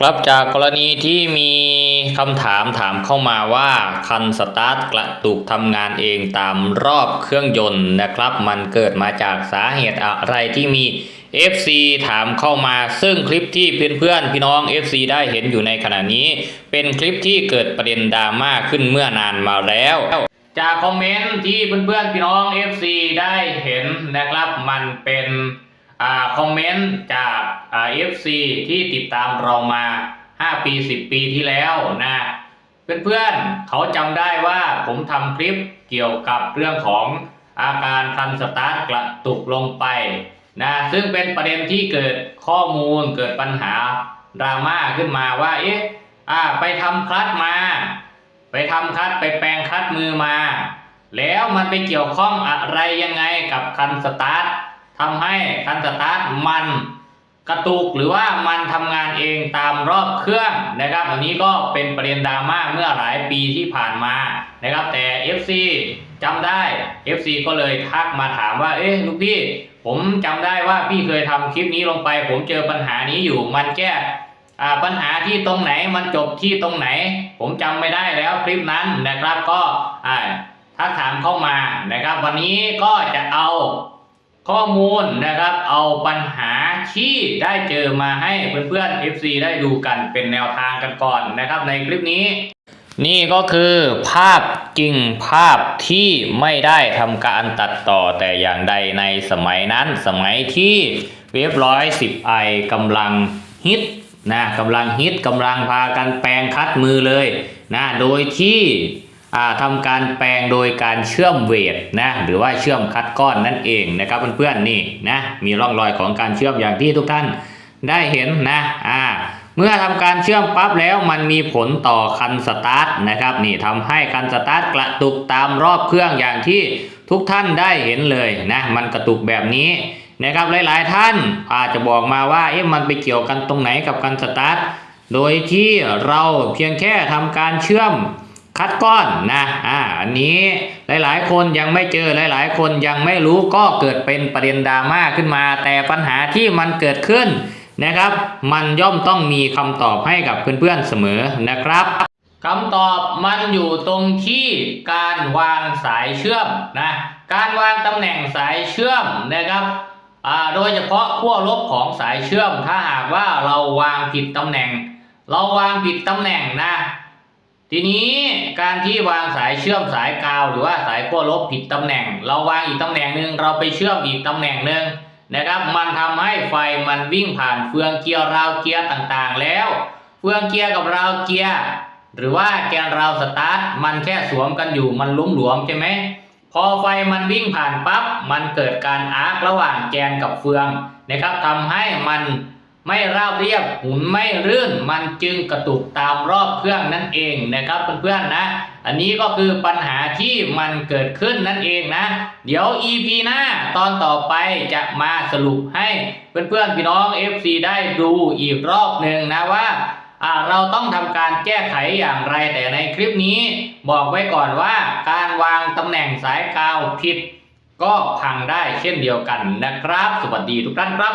ครับจากกรณีที่มีคำถามถามเข้ามาว่าคันสตาร์ทกระตุกทำงานเองตามรอบเครื่องยนต์นะครับ มันเกิดมาจากสาเหตุอะไรที่มี FC ถามเข้ามาซึ่งคลิปที่เพื่อนๆพี่น้อง FC ได้เห็นอยู่ในขณะนี้ เป็นคลิปที่เกิดประเด็นดราม่าขึ้นเมื่อนานมาแล้วจากคอมเมนต์ที่เพื่อนๆพี่น้อง FC ได้เห็นนะครับ มันเป็น คอมเมนต์จากเอ่า FC ที่ติดตามเรามา 5 ปี 10 ปีที่แล้วนะเพื่อนๆเขาจำได้ว่าผมทำคลิปเกี่ยวกับเรื่องของอาการคันสตาร์ทกระตุกลงไปนะซึ่งเป็นประเด็นที่เกิดข้อมูลเกิดปัญหาดราม่าขึ้นมาว่าเอ๊ะอ่าไปทำคลัตมา ไปทำคลัตไปแปลงคลัตมือมา แล้วมันไปเกี่ยวข้องอะไรยังไงกับคันสตาร์ท ทำให้คันสตาร์ทมันกระตุกหรือว่ามันทำงานเองตามรอบเครื่องนะครับ อันนี้ก็เป็นประเด็นดราม่าเมื่อหลายปีที่ผ่านมานะครับ แต่ FC จำได้ FC ก็เลยทักมาถามว่า เอ๊ะลูกพี่ ผมจำได้ว่าพี่เคยทำคลิปนี้ลงไป ผมเจอปัญหานี้อยู่มันแก้ปัญหาที่ตรงไหนมันจบที่ตรงไหน ผมจำไม่ได้แล้วคลิปนั้นนะครับก็ถ้าถามเข้ามานะครับ วันนี้ก็จะเอา ข้อมูลนะครับเอาปัญหาที่ได้เจอมาให้เพื่อนๆ FC ได้ดูกันเป็นแนวทางกันก่อนนะครับในคลิปนี้ นี่ก็คือภาพจริงภาพที่ไม่ได้ทำการตัดต่อแต่อย่างใดในสมัยนั้น สมัยที่เว็บร้อยสิบไอกำลังฮิตนะกำลังฮิตกำลังพากันแปลงคัดมือเลยนะโดยที่ ทำการแปลงโดยการเชื่อมเวทนะหรือว่าเชื่อมคัดก้อนนั่นเองนะครับเพื่อนๆนี่นะมีร่องรอยของการเชื่อมอย่างที่ทุกท่านได้เห็นนะอ่าเมื่อทำการเชื่อมปั๊บแล้วมันมีผลต่อคันสตาร์ทนะครับนี่ทำให้คันสตาร์ทกระตุกตามรอบเครื่องอย่างที่ทุกท่านได้เห็นเลยนะมันกระตุกแบบนี้นะครับหลายๆท่านอาจจะบอกมาว่าเอ๊ะมันไปเกี่ยวกันตรงไหนกับคันสตาร์ทโดยที่เราเพียงแค่ทำการเชื่อม คัดก้อนนะอ่าอันนี้หลายๆ คนยังไม่เจอหลายๆ คนยังไม่รู้ก็เกิดเป็นประเด็นดราม่าขึ้นมา แต่ปัญหาที่มันเกิดขึ้นนะครับ มันย่อมต้องมีคำตอบให้กับเพื่อนๆเสมอนะครับคำตอบมันอยู่ตรงที่การวางสายเชื่อมนะการวางตำแหน่งสายเชื่อมนะครับอ่าโดยเฉพาะขั้วลบของสายเชื่อม ถ้าหากว่าเราวางผิดตำแหน่ง เราวางผิดตำแหน่งนะ ทีนี้การที่วางสายเชื่อมสายกาวหรือว่าสายขั้วลบผิดตำแหน่ง เราวางอีกตำแหน่งหนึ่งเราไปเชื่อมอีกตำแหน่งหนึ่งนะครับ มันทำให้ไฟมันวิ่งผ่านเฟืองเกียร์ราวเกียร์ต่างๆ แล้ว เฟืองเกียร์กับราวเกียร์หรือว่าแกนราวสตาร์ทมันแค่สวมกันอยู่มันลุ้มหลวมใช่ไหมพอไฟมันวิ่งผ่านปั๊บมันเกิดการอาร์คระหว่างแกนกับเฟืองนะครับทำให้มัน ไม่ราบเรียบหมุนไม่รื่น มันจึงกระตุกตามรอบเครื่องนั่นเองนะครับเพื่อนๆนะ อันนี้ก็คือปัญหาที่มันเกิดขึ้นนั่นเองนะ เดี๋ยว EP หน้าตอนต่อไปจะมาสรุปให้เพื่อนๆพี่น้อง FC ได้ดูอีกรอบหนึ่งนะว่าอ่าเราต้องทำการแก้ไขอย่างไรแต่ในคลิปนี้ บอกไว้ก่อนว่าการวางตำแหน่งสายกาวผิด ก็พังได้เช่นเดียวกันนะครับ สวัสดีทุกท่านครับ